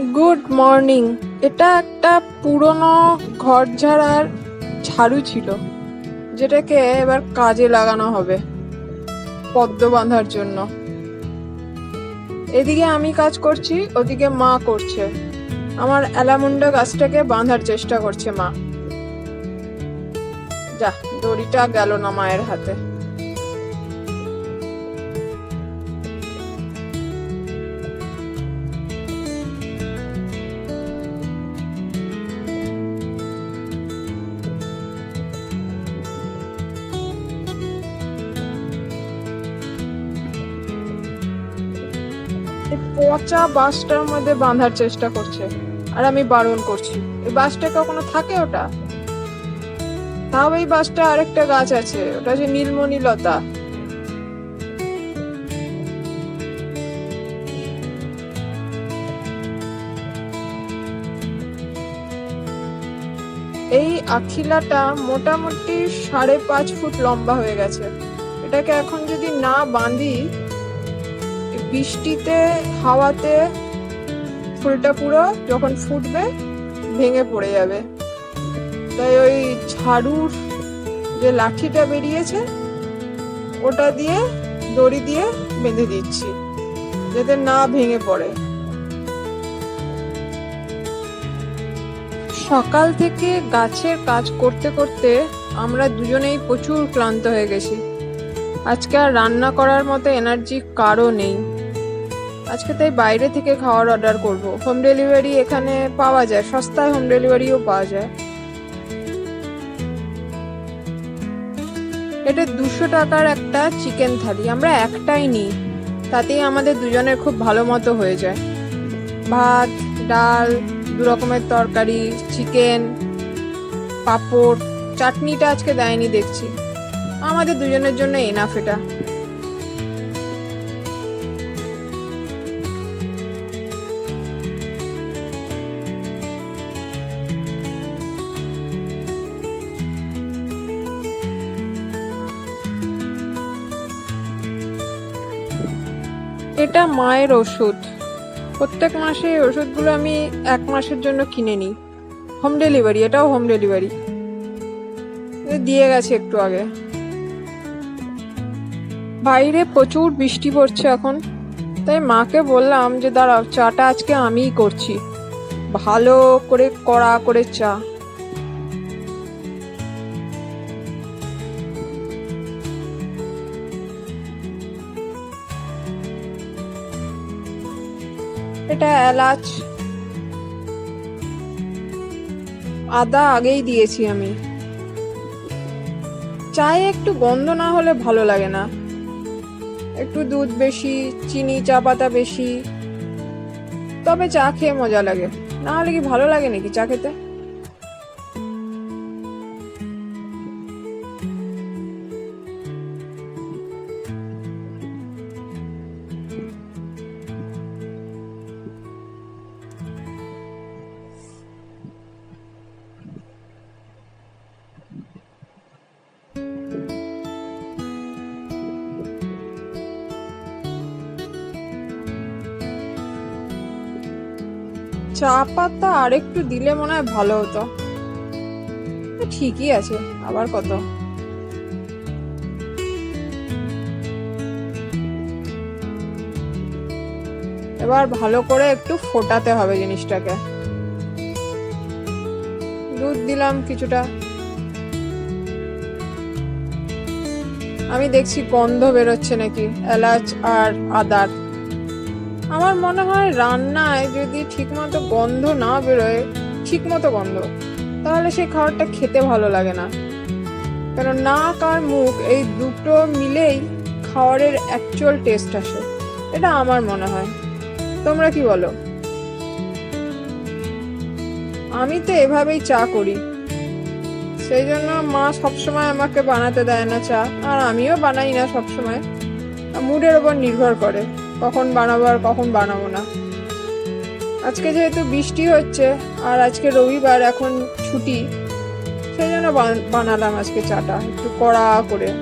Good morning. এটা একটা পুরনো ঘর ঝাড়ার ঝাড়ু ছিল, যেটাকে এবার কাজে লাগানো হবে, পদ্ম বাঁধার জন্য। এদিকে আমি কাজ করছি, ওদিকে মা করছে। আমার অ্যালামুন্ডা গাছটাকে বাঁধার চেষ্টা করছে মা। যা, দড়িটা গেল না মায়ের হাতে। পচা বাসটার মধ্যে বাঁধার চেষ্টা করছে। আর আমি বারণ করছি, এই বাসটা কখনো থাকে ওটা? তাও এই বাসটা আরেকটা গাছ আছে, ওটা হচ্ছে নীলমণি লতা এই আখিলাটা মোটামুটি সাড়ে পাঁচ ফুট লম্বা হয়ে গেছে। এটাকে এখন যদি না বাঁধি বৃষ্টিতে, হাওয়াতে ফুলটা পুরো যখন ফুটবে, ভেঙে পড়ে যাবে। তাই ওই ঝাড়ুর যে লাঠিটা বেরিয়েছে, ওটা দিয়ে, দড়ি দিয়ে বেঁধে দিচ্ছি, যাতে না ভেঙে পড়ে। সকাল থেকে গাছের কাজ করতে করতে আমরা দুজনেই প্রচুর ক্লান্ত হয়ে গেছি। আজকে আর রান্না করার মতো এনার্জি কারও নেই। আজকে তাই বাইরে থেকে খাওয়ার অর্ডার করব। হোম ডেলিভারি এখানে পাওয়া যায়, সস্তায় হোম ডেলিভারিও পাওয়া যায়। এটা দুশো টাকার একটা চিকেন থালি, আমরা একটাই নিই। তাতেই আমাদের দুজনের খুব ভালো মতো হয়ে যায়। ভাত, ডাল, দু রকমের তরকারি চিকেন পাঁপড়, চাটনিটা আজকে দেয়নি দেখছি। আমাদের দুজনের জন্য এনাফ এটা। এটা মায়ের ওষুধ। প্রত্যেক মাসে এই ওষুধগুলো আমি এক মাসের জন্য কিনে নিই। হোম ডেলিভারি এটাও হোম ডেলিভারি দিয়ে গেছে একটু আগে। বাইরে প্রচুর বৃষ্টি পড়ছে এখন। তাই মাকে বললাম যে, দাঁড়াও, চাটা আজকে আমিই করছি। ভালো করে কড়া করে চা। এটা এলাচ? আদা আগেই দিয়েছি আমি। চায়ে একটু গন্ধ না হলে ভালো লাগে না। একটু দুধ বেশি, চিনি চা পাতা বেশি। তবে চা খেয়ে মজা লাগে। না হলে কি ভালো লাগে নাকি চা খেতে? চা পাতা আর একটু দিলে মনে হয় ভালো হতো। ঠিকই আছে, আবার কত? এবার ভালো করে একটু ফোটাতে হবে জিনিসটাকে। দুধ দিলাম কিছুটা। আমি দেখছি গন্ধ বেরোচ্ছে নাকি, এলাচ আর আদার। আমার মনে হয় রান্নায় যদি ঠিকমতো গন্ধ না বেরোয়, ঠিকমতো গন্ধ, তাহলে সেই খাবারটা খেতে ভালো লাগে না। কারণ নাক আর মুখ এই দুটো মিলেই খাবারের অ্যাকচুয়াল টেস্ট আসে। এটা আমার মনে হয়। তোমরা কি বলো? আমি তো এভাবেই চা করি। সেই জন্য মা সবসময় আমাকে বানাতে দেয় না চা, আর আমিও বানাই না সবসময়। মুডের ওপর নির্ভর করে। কখন বানাবো আর কখন বানাবো না। আজকে যেহেতু বৃষ্টি হচ্ছে, আর আজকে রবিবার, এখন ছুটি, সেই জন্য বান- বানালাম আজকে চাটা, একটু কড়া করে।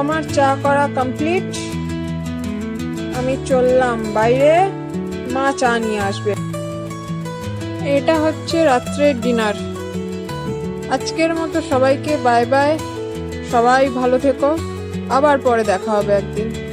আমার চা করা কমপ্লিট আমি চললাম বাইরে, মা চা নিয়ে আসবে। এটা হচ্ছে রাত্রের ডিনার আজকের মতো সবাইকে বাই বাই সবাই ভালো থেকো। আবার পরে দেখা হবে একদিন।